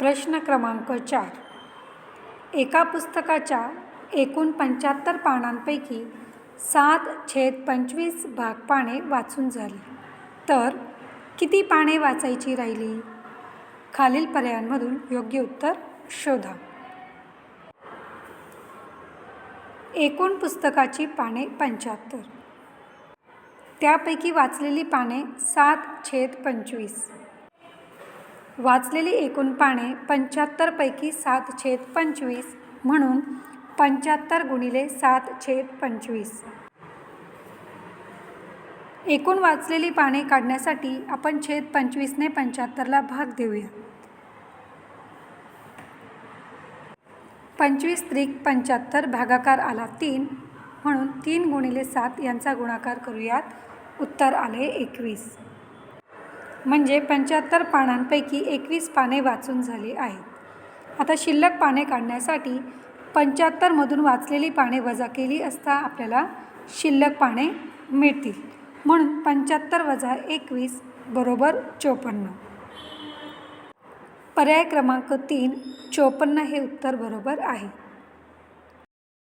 प्रश्न क्रमांक चार. एका पुस्तकाच्या एकूण पंच्याहत्तर पानांपैकी सात छेद पंचवीस भाग पाने वाचून झाली. तर किती पाने वाचायची राहिली? खालील पर्यायांमधून योग्य उत्तर शोधा. एकूण पुस्तकाची पाने पंच्याहत्तर. त्यापैकी वाचलेली पाने सात छेद पंचवीस. वाचलेली एकूण पाने पंच्याहत्तरपैकी सात छेद पंचवीस म्हणून पंच्याहत्तर गुणिले सात छेद पंचवीस. एकूण वाचलेली पाने काढण्यासाठी आपण छेद पंचवीसने पंच्याहत्तरला भाग देऊया. पंचवीस त्रिक पंच्याहत्तर भागाकार आला तीन म्हणून तीन गुणिले सात यांचा गुणाकार करूयात. उत्तर आले एकवीस. म्हणजे पंच्याहत्तर पानांपैकी एकवीस पाने वाचून झाली आहेत. आता शिल्लक पाने काढण्यासाठी पंच्याहत्तरमधून वाचलेली पाने वजा केली असता आपल्याला शिल्लक पाने मिळतील. म्हणून पंच्याहत्तर वजा एकवीस बरोबर चोपन्न. पर्याय क्रमांक तीन चोपन्न हे उत्तर बरोबर आहे.